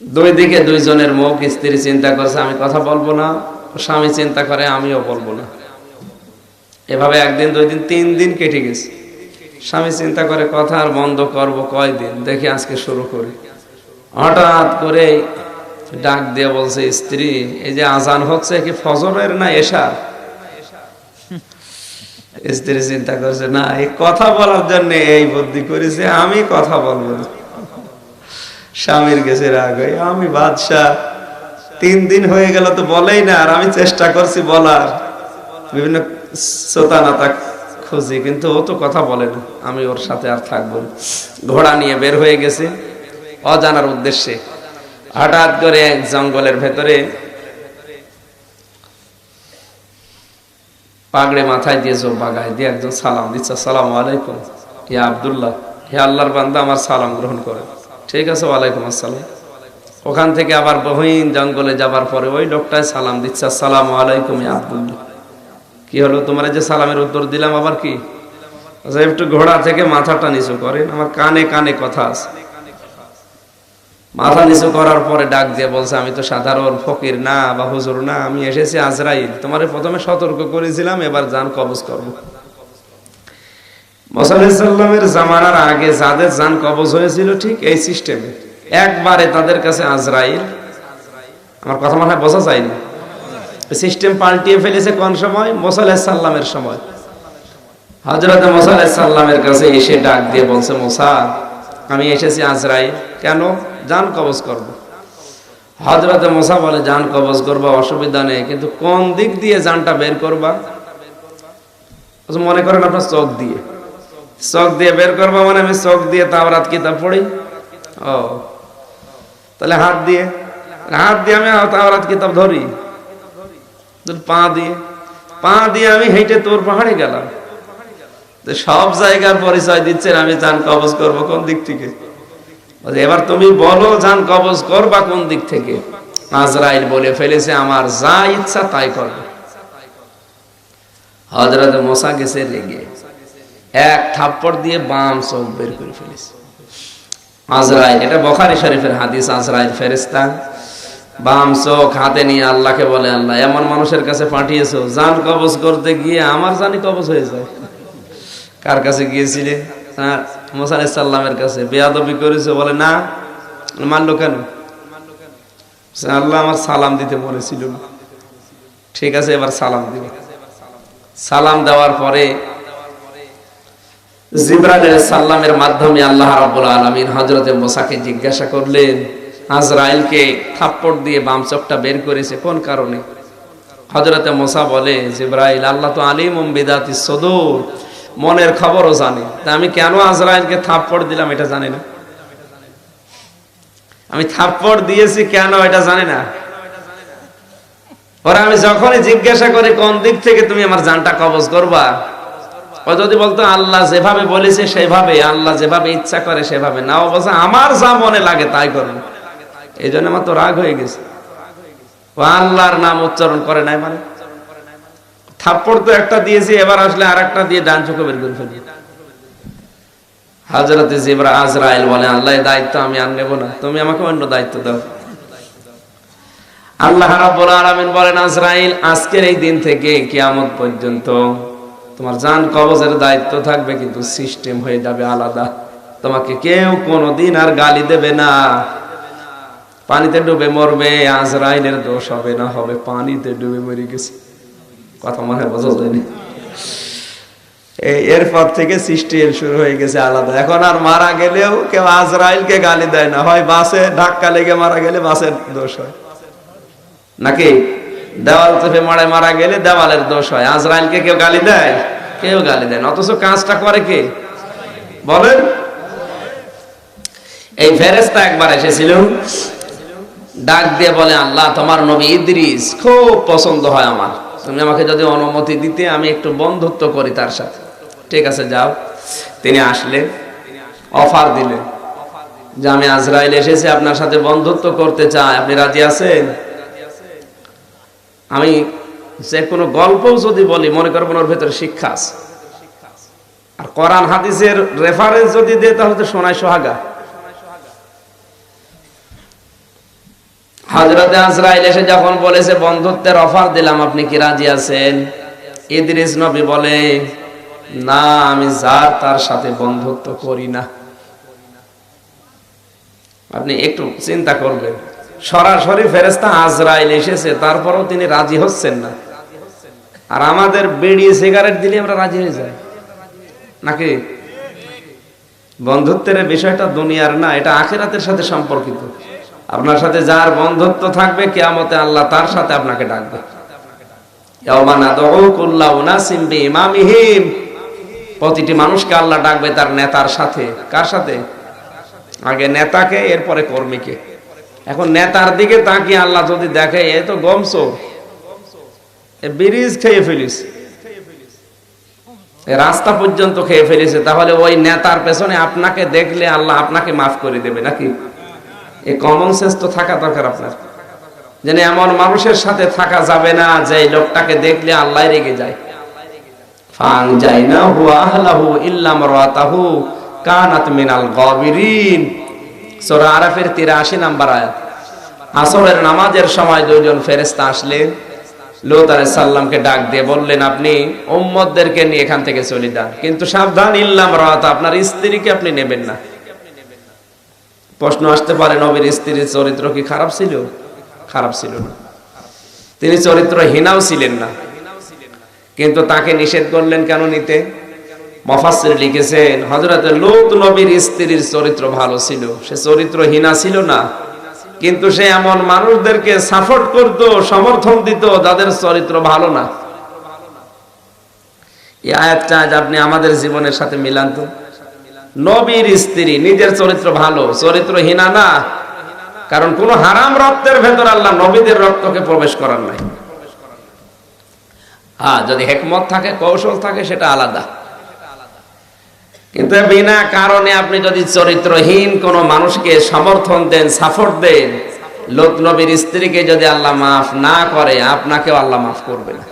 দুই দিকে দুইজনের মুখ স্ত্রী চিন্তা করছে, আমি কথা বলব না, স্বামী চিন্তা করে, আমিও বলব না। এভাবে একদিন, দুই দিন, তিন দিন কেটে গেছে। স্বামী চিন্তা করে, কথা আর বন্ধ করব কয়দিন? দেখি আজকে শুরু করি। হঠাৎ করে ডাক দিয়ে বলছে, স্ত্রী, এই যে আজান হচ্ছে কি ফজরের না এশার? স্ত্রী চিন্তা করছে, না, এই কথা বলার জন্য এই বুদ্ধি করেছে, আমি কথা বলব না। স্বামীর গেছে রাগ হয়ে, আমি বাদশাহ, তিন দিন হয়ে গেল তো বলেই না, আর আমি চেষ্টা করছি বলার। বিভিন্ন শ্রোতানাতা খুঁজি, কিন্তু ও তো কথা বলে না, আমি ওর সাথে আর থাকব। ঘোড়া নিয়ে বের হয়ে গেছে, অজানার উদ্দেশ্যে। হঠাৎ করে এক জঙ্গলের ভেতরে পাগড়ে মাথায় দিয়ে জোর বাগায় দিয়ে একজন সালাম দিচ্ছে সালাম আলাইকুম হে আবদুল্লাহ, হে আল্লাহর বান্দা, আমার সালাম গ্রহণ করে ঠিক আছে ওয়ালাইকুম আসসালাম। ওখান থেকে আবার বহিন জঙ্গলে যাবার পরে ওই লোকটায় সালাম দিচ্ছে আসসালাম আলাইকুম আবদুল্লাহ। কি হলো তোমার যে সালামের উত্তর দিলাম আবার কি? আচ্ছা, একটু ঘোড়া থেকে মাথাটা নিচু করেন আমার কানে কানে কথা আছে। মাথা নিচু করার পরে ডাক দিয়ে বলছে আমি তো সাধারণ ফকির না বা হুজুর না আমি এসেছি আজরাইল। তোমারে প্রথমে সতর্ক করেছিলাম এবার যান কবজ করব। মোসাল্লামের জামানার আগে যাদের যান কবজ হয়েছিল ঠিক এই সিস্টেমে। একবারে তাদের কাছে আজরাইল। আমার কথা মনে হয় বোঝা যায়নি। সিস্টেম পাল্টিয়ে ফেলেছে কোন সময়? মোসাল্লামের সময়। হজরত মোসাল্লামের কাছে এসে ডাক দিয়ে বলছে মোসা আমি এসেছি আজরাইল। কেন? যান কবজ করব। হজরতে মোসা বলে যান কবজ করবা অসুবিধা নেই। কিন্তু কোন দিক দিয়ে যানটা বের করবা? মনে করেন আপনার চোখ দিয়ে। চোখ দিয়ে বের করব মানে আমি চোখ দিয়ে তাওরাত কিতাব পড়ি। ও। তাহলে হাত দিয়ে হাত দিয়ে আমি তাওরাত কিতাব ধরি। পা দিয়ে পা দিয়ে আমি হেঁটে তোর পাহাড়ে গেলাম। সব জায়গার পরিচয় দিচ্ছেন, আমি যান কবজ করব কোন দিক থেকে? এবার তুমি বলো যান কবজ করবা কোন দিক থেকে? আজরাইল বলে ফেলেছে, আমার যা ইচ্ছা তাই করবে হজরত মশা গেছে রেগে। এক থাপ্পড় দিয়ে বাম চোখ বের করে ফেলেছে। আজরাইল, এটা বখারি শরীফের হাদিস, আজরাইল ফেরেস্তা বাম চোখ হাতে নিয়ে আল্লাহকে বলে, আল্লাহ, এমন মানুষের কাছে পাঠিয়েছো, জান কবজ করতে গিয়ে আমার জানি কবজ হয়ে যায়। কার কাছে গিয়েছিলে? হ্যাঁ মোসা সাল্লামের কাছে। বেয়াদবি করেছে, বলে, না। মানলো কেন? আল্লাহ আমার সালাম দিতে বলেছিল ঠিক আছে, এবার সালাম দিব। সালাম দেওয়ার পরে জিব্রাইল সাল্লামের মাধ্যমে আল্লাহ রাব্বুল আলামিন হযরতে মুসাকে জিজ্ঞাসা করলেন, আজরাইলকে থাপ্পড় দিয়ে বাম চোখটা বের করেছে কোন কারণে? হযরতে মুসা বলে, জিব্রাইল, আল্লাহ তো আলিম বিদাতি সদুর, মনের খবরও জানে। তা আমি কেন আজরাইলকে থাপ্পড় দিলাম এটা জানি না? আমি থাপ্পড় দিয়েছি কেন এটা জানি না? পরে আমি যখনই জিজ্ঞাসা করি কোন দিক থেকে তুমি আমার জানটা কবজ করবা? ও যদি বলতো, আল্লাহ যেভাবে বলেছে সেভাবে, আল্লাহ যেভাবে ইচ্ছা করে সেভাবে। না অবশ্য আমার যা মনে লাগে তাই করব এই জন্য আমার তো রাগ হয়ে গেছে। ও আল্লাহর নাম উচ্চারণ করে নাই মানে। থাপ্পড় তো একটা দিয়েছি, এবার আসলে আর একটা দিয়ে ডান চোখে বের করে ফেলি। হাজরতে জিবরা আজরাইল বলে আল্লাহ দায়িত্ব আমি আর নেব না, তুমি আমাকে অন্য দায়িত্ব দাও। আল্লাহ রাব্বুল আলামিন বলেন, আজরাইল, আজকের এই দিন থেকে কিয়ামত পর্যন্ত তোমার জান কবজের দায়িত্ব থাকবে, কিন্তু সিস্টেম হয়ে যাবে আলাদা। তোমাকে কেউ কোনোদিন আর গালি দেবে না। পানিতে ডুবে মরবে, আজরাইলের দোষ হবে না, হবে পানিতে ডুবে মরে গেছে। কথা মনে বোঝা যায়নি এরপর থেকে সিস্টেম শুরু হয়ে গেছে আলাদা। এখন আর মারা গেলেও কেউ আজরাইলকে গালি দেয় না। হয় বাসে ধাক্কা লেগে মারা গেলে বাসের দোষ হয়। নাকি? দেওয়াল চেপে মারে মারা গেলে দেওয়ালের দোষ হয়। আজরাইলকে কেউ গালি দেয়? কেউ গালি দেয় অথচ কাজটা করে কে? বলেন। এই ফেরেস্তা একবার এসেছিল। ডাক দিয়ে বলে, আল্লাহ, তোমার নবী ইদ্রিস খুব পছন্দ হয় আমার। তুমি আমাকে যদি অনুমতি দিতে, আমি একটু বন্ধুত্ব করি তার সাথে। ঠিক আছে, যাও। তিনি আসলে অফার দিলেন। যে আমি আজরাইল এসেছি, আপনার সাথে বন্ধুত্ব করতে চাই। আপনি রাজি আছেন? আমি যে কোনো গল্পও যদি বলি, মনে করবেন ওর ভেতরে শিক্ষা আছে। আর কোরআন হাদিসের রেফারেন্স যদি দেয়, তাহলে তো সোনায় সোহাগা। এসে যখন বলেছে, বন্ধুত্বের অফার দিলাম, আপনি কি রাজি আছেন? ইদ্রিস নবী বলে, না, আমি যার তার সাথে বন্ধুত্ব করি না। আপনি একটু চিন্তা করবেন। সরাসরি ফেরেস্তা আজরাইল এসেছে, তারপরও তিনি রাজি হচ্ছেন না। আর আমাদের বেড়িয়ে সিগারেট দিলে আমরা রাজি হয়ে যাই। নাকি? বন্ধুত্বের বিষয়টা দুনিয়ার না, এটা আখেরাতের সাথে সম্পর্কিত। আপনার সাথে যার বন্ধুত্ব থাকবে, কেয়ামতে আল্লাহ তার সাথে আপনাকে ডাকবে। প্রতিটি মানুষকে আল্লাহ ডাকবে তার নেতার সাথে। কার সাথে? আগে নেতাকে, এরপরে কর্মীকে। এখন নেতার দিকে তাকিয়ে আল্লাহ যদি দেখে, এ তো গমসো ব্রিজ খেয়ে ফেলিস। রাস্তা পর্যন্ত খেয়ে ফেলেছে তাহলে ওই নেতার পেছনে আপনাকে দেখলে আল্লাহ আপনাকে মাফ করে দেবে নাকি? এই কমন সেন্স তো থাকা দরকার আপনার। যেন এমন মানুষের সাথে থাকা যাবে না যে লোকটাকে দেখলে আল্লাহ রেগে যায়। ফাং যাই না ইল্লাম কানাত মিনাল গাবিরিন। সূরা আরাফের 83 নাম্বার আয়াত। আসরের নামাজের সময় দুইজন ফেরেশতা আসলেন। লোত সালামকে ডাক দিয়ে বললেন, আপনি উম্মতদেরকে নিয়ে এখান থেকে চলে যান। কিন্তু সাবধান, ইল্লাম রাত, আপনার স্ত্রীকে আপনি নেবেন না। প্রশ্ন আসতে পারে, নবীর স্ত্রীর চরিত্র কি খারাপ ছিল? খারাপ ছিল না। তিনি চরিত্রহীনাও ছিলেন না। কিন্তু তাকে নিষেধ করলেন কেন নিতে? মফাসির লিখেছেন হজরত লোক নবীর স্ত্রীর চরিত্র ভালো ছিল। সে চরিত্রহীনা ছিল না। কিন্তু সে এমন মানুষদেরকে সাপোর্ট করত, সমর্থন দিত, যাদের চরিত্র ভালো না। এই আয়াতটা আজ আপনি আমাদের জীবনের সাথে মিলান তো। নবীর স্ত্রী, নিজের চরিত্র ভালো, চরিত্রহীনা না। কারণ কোন হারাম রক্তের ভেতর আল্লাহ নবীদের রক্তকে প্রবেশ করার নাই। হ্যাঁ যদি হেকমত থাকে, কৌশল থাকে, সেটা আলাদা। কিন্তু বিনা কারণে আপনি যদি চরিত্রহীন কোন মানুষকে সমর্থন দেন সাপোর্ট দেন, লোক নবীর স্ত্রীকে যদি আল্লাহ মাফ না করে, আপনাকেও আল্লাহ মাফ করবে না।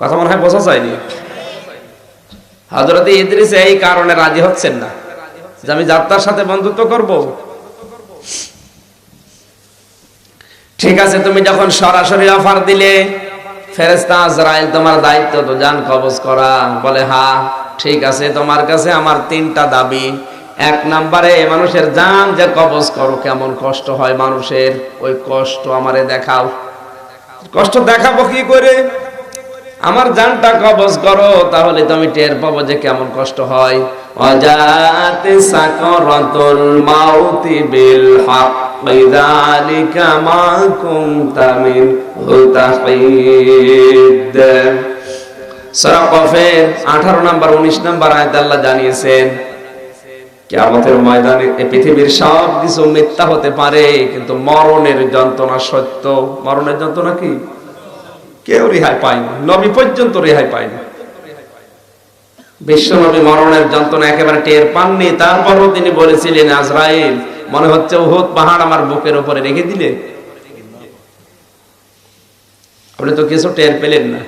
কথা মনে হয় বোঝা যায়নি? হজরত ইদ্রিস এই কারণে রাজি হচ্ছেন না। যে আমি যাত্রার সাথে বন্ধুত্ব করব। ঠিক আছে, তুমি যখন সরাসরি অফার দিলে ফেরেস্তা আজরাইল তোমার দায়িত্ব তো জান কবজ করা। বলে হা ঠিক আছে, তোমার কাছে আমার তিনটা দাবি। এক নাম্বারে, মানুষের জান যে কবজ করো, কেমন কষ্ট হয় মানুষের। ওই কষ্ট আমারে দেখাও। কষ্ট দেখাবো কি করে? আমার জানটা কবজ করো, তাহলে তুমি টের পাবো যে কেমন কষ্ট হয়। সূরা কফের 18 নাম্বার 19 নাম্বার আয়াত আল্লাহ জানিয়েছেন, কিয়ামতের ময়দানে পৃথিবীর সব কিছু মিথ্যা হতে পারে, কিন্তু মরণের যন্ত্রণা সত্য। মরণের যন্ত্রণা কি? কেউ রেহাই পায়নি। নবী পর্যন্ত রেহাই পায়নি। মরণের যন্ত্রণা একেবারে টের পাননি। তারপরও তিনি বলেছিলেন, আজরাইল, মনে হচ্ছে উহুদ পাহাড় আমার বুকের উপরে রেখে দিলে? আপনি তো কিছু টের পেলেন না।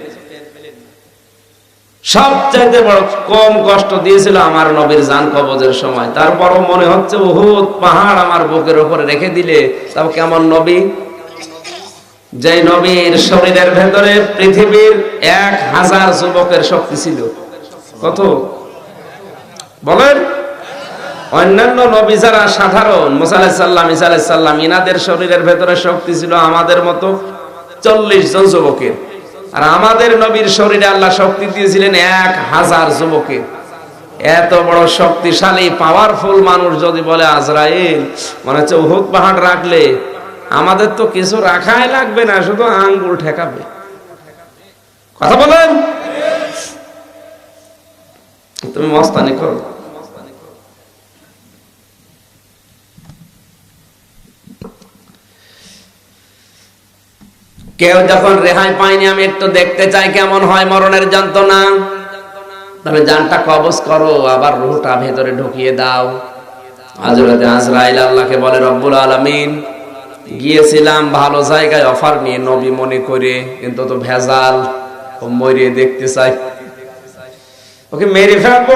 সবচাইতে বড় কম কষ্ট দিয়েছিল আমার নবীর জান কবজের সময়। তারপরও মনে হচ্ছে, উহুদ, পাহাড় আমার বুকের উপরে রেখে দিলে তাও কেমন নবী? যে নবীর শরীরের ভেতরে পৃথিবীর এক হাজার যুবকের শক্তি ছিল। কত? বলেন। অন্যান্য নবী যারা সাধারণ মুসাল্লাম ইসাল্লাম ইনাদের শরীরের ভেতরে শক্তি ছিল আমাদের মতো চল্লিশ জন যুবকের। আর আমাদের নবীর শরীরে আল্লাহ শক্তি দিয়েছিলেন এক হাজার যুবকের এত বড় শক্তিশালী পাওয়ারফুল মানুষ যদি বলে, আজরাইল, মনে হচ্ছে উহুদ পাহাড় রাখলে আমাদের তো কিছু রাখাই লাগবে না, শুধু আঙ্গুল ঠেকাবে। কথা বলেন? তুমি মস্তানি করো। কেউ যখন রেহাই পায়নি, আমি একটু দেখতে চাই কেমন হয় মরণের যন্ত্রণা। তবে জানটা কবজ করো, আবার রুহটা ভেতরে ঢুকিয়ে দাও। আজরাতে আজরাইল আল্লাহকে বলে, রব্বুল আলামিন, গিয়েছিলাম ভালো জায়গায় অফার নিয়ে নবী মনে করে, কিন্তু তো ভেজাল। ও মরিয়ে দেখতে চাই। ওকে মেরে ফেলব।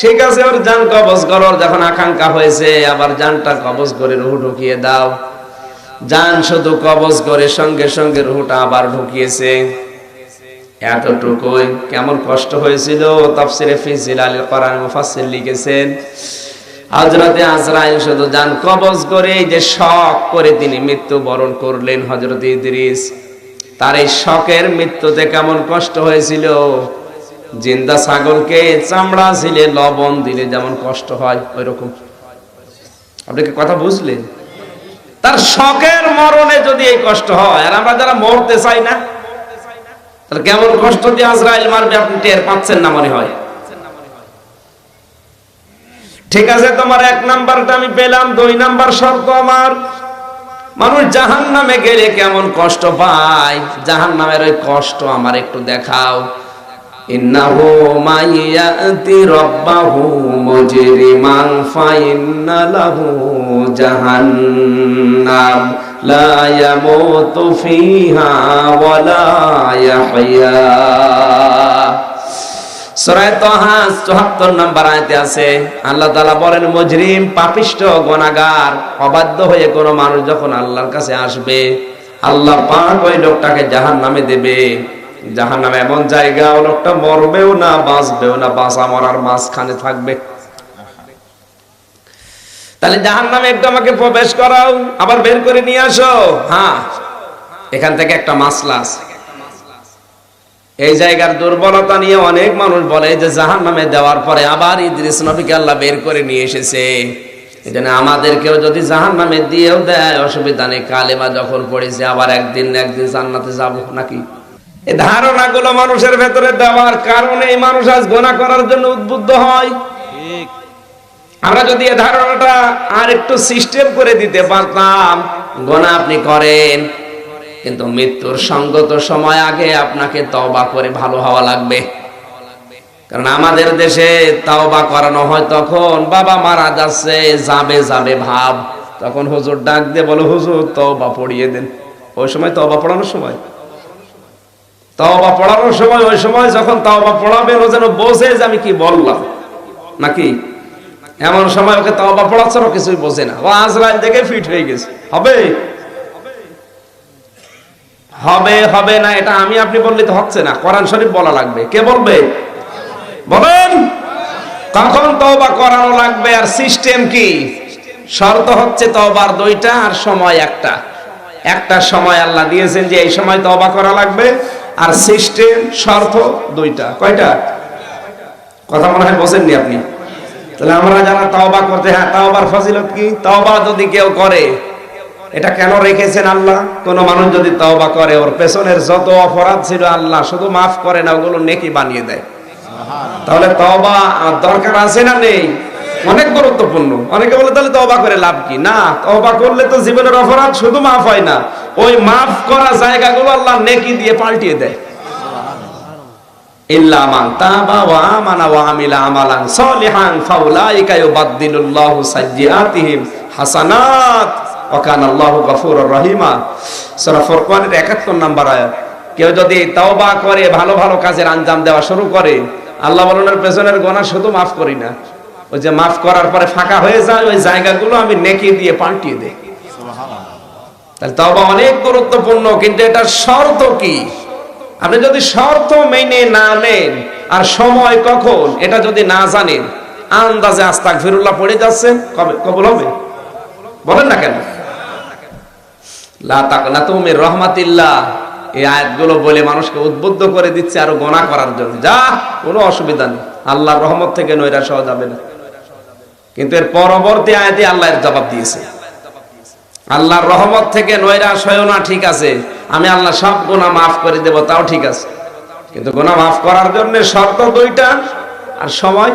ঠিক আছে, ওর জান কবজ করো। যখন আকাঙ্ক্ষা হয়েছে, আবার জানটা কবজ করে রুহ ঢুকিয়ে দাও। যান শুধু কবজ করে সঙ্গে সঙ্গে রুহুটা আবার ঢুকিয়েছে। এতটুকুই কেমন কষ্ট হয়েছিল, তাফসিরে ফিজিল কোরআন মুফাসসির লিখেছেন হজরতে আজরাইল শুধু যান কবজ করে যে শখ করে তিনি মৃত্যু বরণ করলেন হজরত ইদ্রিস। তার এই শখের মৃত্যুতে কেমন কষ্ট হয়েছিল, জিন্দা ছাগলকে চামড়া ছিলে লবণ দিলে যেমন কষ্ট হয় ওই রকম আপনি কি কথা বুঝলেন? তার শখের মরণে যদি এই কষ্ট হয়, আর আমরা যারা মরতে চাই না, তাহলে কেমন কষ্ট দিয়ে আজরাইল মারবে আপনি টের পাচ্ছেন না মনে হয়। ঠিক আছে, তোমার এক নাম্বারটা আমি পেলাম, দুই নাম্বার শর্ত আমার। মানুষ জাহান নামে গেলে কেমন কষ্ট পায়? জাহান নামের ওই কষ্ট আমার একটু দেখাও। ইন্নাহু মাইয়াতি রাব্বাহু মুজরিমান, ফাইন্না লাহু জাহান্নাম। লা ইয়ামুতু ফিহা ওয়া লা ইয়াহইয়া। সূরা তাহা 74 নম্বর আয়াতে আছে, আল্লাহ তাআলা বলেন, মুজরিম, পাপিষ্ঠ, গুনাহগার, অবাধ্য হয়ে কোন মানুষ যখন আল্লাহর কাছে আসবে, আল্লাহ পাক ওই লোকটাকে জাহান্নামে দেবে। জাহান্নামে এমন জায়গা, ও লোকটা মরবেও না, বাঁচবেও না, বাঁচা মরার মাঝখানে থাকবে। তাহলে জাহান্নামে একটু আমাকে প্রবেশ করাও, আবার বের করে নিয়ে আসো। হ্যাঁ এখান থেকে একটা মাসলা আছে। এই জায়গার দুর্বলতা নিয়ে অনেক মানুষ বলে যে জাহান নামে দেওয়ার পরে আবার ইদ্রিস নবীকে আল্লাহ বের করে নিয়ে এসেছে। এই জন্য আমাদেরকেও যদি জাহান নামে দিয়েও দেয়, অসুবিধা নেই। কালেমা যখন পড়েছে, আবার একদিন একদিন জান্নাতে যাব নাকি? এই ধারণাগুলো মানুষের ভেতরে দেওয়ার কারণে এই মানুষ আজ গোনা করার জন্য উদ্বুদ্ধ হয়। আমরা যদি এই ধারণাটা আর একটু সিস্টেম করে দিতে পারতাম গোনা আপনি করেন। কিন্তু মৃত্যুর সঙ্গত সময় আগে আপনাকে তওবা করে ভালো হওয়া লাগবে। কারণ আমাদের দেশে তাওবা করানো হয় তখন বাবা মারা যাচ্ছে, যাবে যাবে ভাব। তখন হুজুর ডাক দিয়ে বলো, হুজুর, তওবা পড়িয়ে দেন। ওই সময় তওবা পড়ানোর সময়। তওবা পড়ানোর সময়, ওই সময় যখন তওবা পড়াবেন ও যেন বোঝে যে আমি কি বললাম। নাকি? এমন সময় ওকে তওবা পড়াচ্ছে ও কিছুই বোঝে না। ও আজরাইল দেখে ফিট হয়ে গেছে। হবে? হবে হবে না, এটা আমি আপনি বললে তো হচ্ছে না। কোরআন শরীফ বলা লাগবে। কে বলবে? বলেন। কখন তওবা করানো লাগবে আর সিস্টেম কি? শর্ত হচ্ছে তওবার দুইটা আর সময় একটা। একটা সময় আল্লাহ দিয়েছেন যে এই সময় তওবা করা লাগবে আর সিস্টেম, শর্ত দুইটা। কয়টা? কথা মনে হয় বোঝেননি আপনি? তাহলে আমরা যারা তওবা করতে হ্যাঁ তওবার ফজিলত কি? তওবা যদি কেউ করে, এটা কেন রেখেছেন আল্লাহ? কোন মানুষ যদি তওবা করে, ওর পেছনের যত অপরাধ ছিল আল্লাহ শুধু মাফ করে না, ওগুলো নেকি বানিয়ে দেয়। তাহলে তওবা দরকার আছে না নেই? অনেক গুরুত্বপূর্ণ। অনেকে বলে, তাহলে তওবা করে লাভ কি? না, তওবা করলে তো জীবনের অপরাধ শুধু মাফ হয় না। ওই মাফ করা জায়গাগুলো আল্লাহ নেকি দিয়ে পাল্টিয়ে দেয়। ইল্লা মান তাবা ওয়া আমানা ওয়া আমিলা আমালান সলিহান ফাউলাইকা ইউবাদদিলুল্লাহু সাইয়্যাতিহিম হাসানাত। ওকান আল্লাহ গফুর রহিমা। সূরা ফুরকানের 71 নাম্বার আয়াত। কেউ যদি তওবা করে ভালো ভালো কাজের আঞ্জাম দেওয়া শুরু করে আল্লাহ বলনের পেছনের গোনা শুধু মাফ করি না। ওই যে মাফ করার পরে ফাঁকা হয়ে যায় ওই জায়গাগুলো আমি নেকি দিয়ে পাল্টিয়ে দেই। তাহলে তওবা অনেক গুরুত্বপূর্ণ কিন্তু এটার শর্ত কি? আপনি যদি শর্ত মেনে না নেন, আর সময় কখন, এটা যদি না জানেন, আন্দাজে আস্তাক ফিরুল্লাহ পড়ে যাচ্ছেন কবে কবল হবে? বলেন না কেন? রহমাতিল্লাহ। এই আয়াতগুলো বলে মানুষকে উদ্বুদ্ধ করে দিচ্ছে আরও গোনা করার জন্য। যা, কোনো অসুবিধা নেই। আল্লাহর রহমত থেকে নৈরাশ হওয়া যাবে না। কিন্তু এর পরবর্তী আয়াতে আল্লাহ এর জবাব দিয়েছে। আল্লাহর রহমত থেকে নৈরাশ হয়েও না, ঠিক আছে। আমি আল্লাহ সব গোনা মাফ করে দেব, তাও ঠিক আছে। কিন্তু গোনা মাফ করার জন্য শর্ত দুইটা, আর সময়